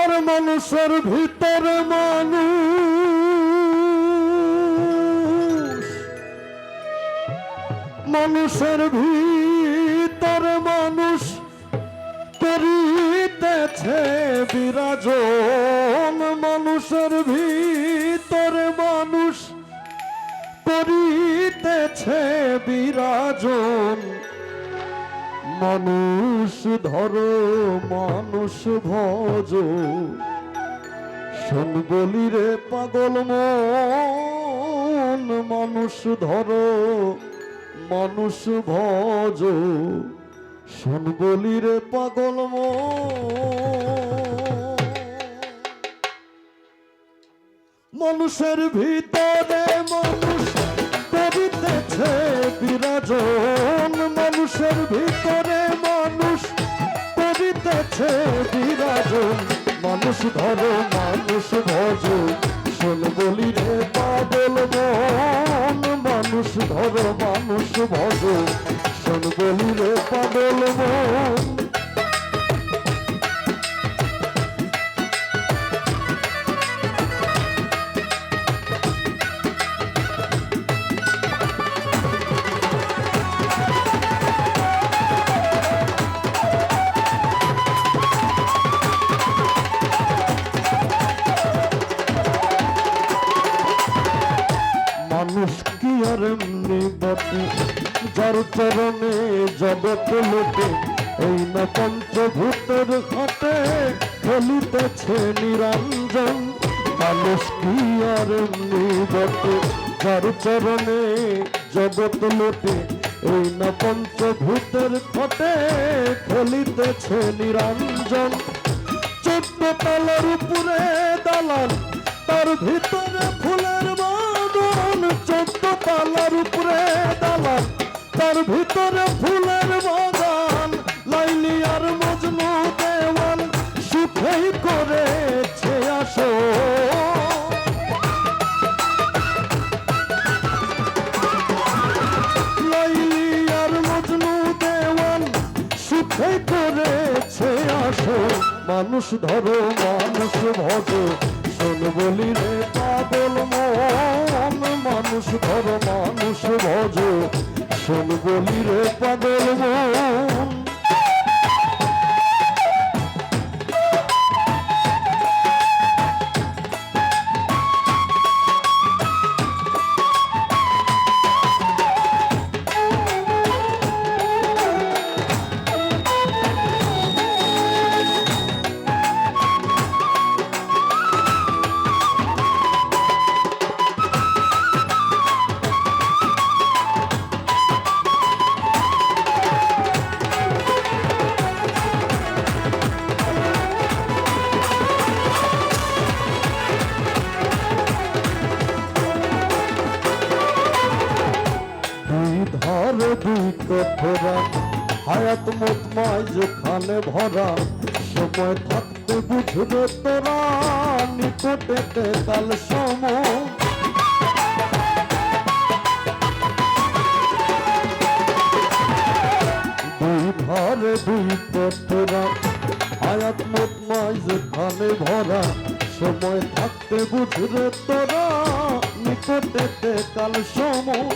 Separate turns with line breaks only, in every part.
আর মানুষের ভিতরে মানুষ। মানুষের ভিতরে মানুষ করিতেছে বিরাজন। মানুষের ভিতরে মানুষ করিতেছে বিরাজন। মানুষ ধরো, মানুষ ভজ। শোন বলি রে পাগল মন, মানুষ ধরো, মানুষ ভজ। শোন বলি রে পাগল মন। মানুষের ভিতরে মানুষ করিতেছে বিরাজন। মানুষের ভিতরে বিরাজন মানুষ ধরো, মানুষ ভজন শোন বলি রে পাগল মন, মানুষ ধরো, মানুষ ভজন শোন বলি রে পাগল মন চরণে জগৎ লোটে এই না পঞ্চভূতের ঘটে খেলিতেছে নিরঞ্জন। মানুষ কি আর বটে, যার চরণে জগৎ লোটে এই না পঞ্চভূতের ঘটে নিরঞ্জন। চোদ্দ তলার উপরে দালান তার ভিতরে ফুলের বাগান চোদ্দ তলার উপরে দালান ভিতরে ফুলের বাগান, লাইলি আর মজনু দেওয়ান সুখেই করেছে আসো লাইলি আর মজনু দেওয়ান সুখে করেছে আসো মানুষ ধরো, মানুষ ভজ, শোন বলি রে পাগল মন, মানুষ ধরো, মানুষ ভজ। কঠোরা হায়াত মুতমায় যেখানে ভরা, সময় থাকতে বুঝবে তোরা নিকটেতে কাল সময় দুই ধারে দুই কঠোরা হায়াত মুতমায় যেখানে ভরা, সময় থাকতে বুঝবে তোরা নিকটেতে কাল সময়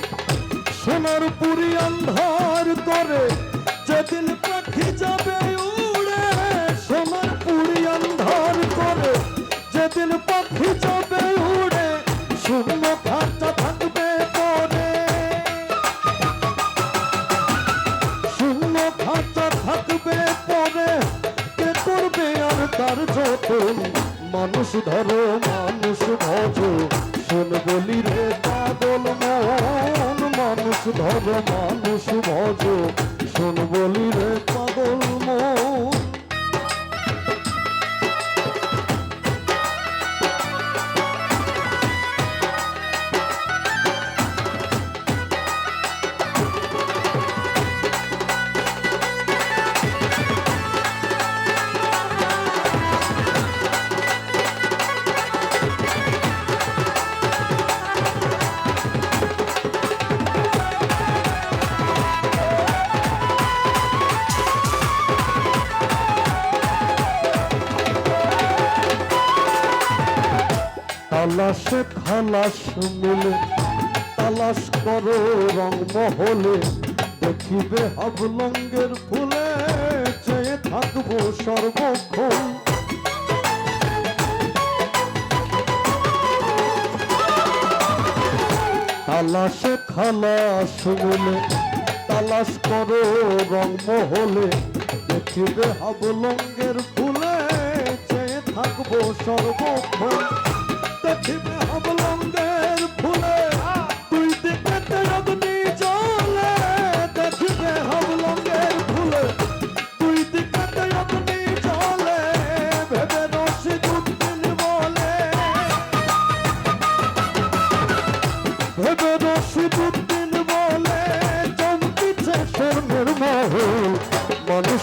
সোনার পুরি আন্ধার করে যেদিন পাখি যাবে উড়ে, সোনার পুরি আন্ধার করে যেদিন পাখি যাবে উড়ে শূন্য খাঁচা থাকবে পরে। শূন্য খাঁচা থাকবে পরে, কে করবে আর তার যতন? মানুষ ধরো, মানুষ ভজ শোন বলি রে পাগল মন। মানুষ ধরো মানুষ ভজ শোন বলি রে তালাশে খালাস মিলে, তালাশ করো রং মহলে। দেখিবে হাবলঙ্গের ফুলে চেয়ে থাকব সর্বক্ষণ। তালাশে খালাস মিলে, তালাশ করো রং মহলে। দেখিবে হাবলঙ্গের ফুলে চেয়ে থাকব সর্বক্ষণ।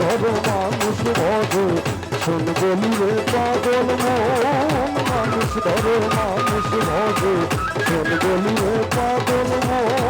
ধরো মানুষ ভজ শোন বলি রে পাগল মন। মানুষ ধরো, মানুষ ভজ শোন বলি রে পাগল মন।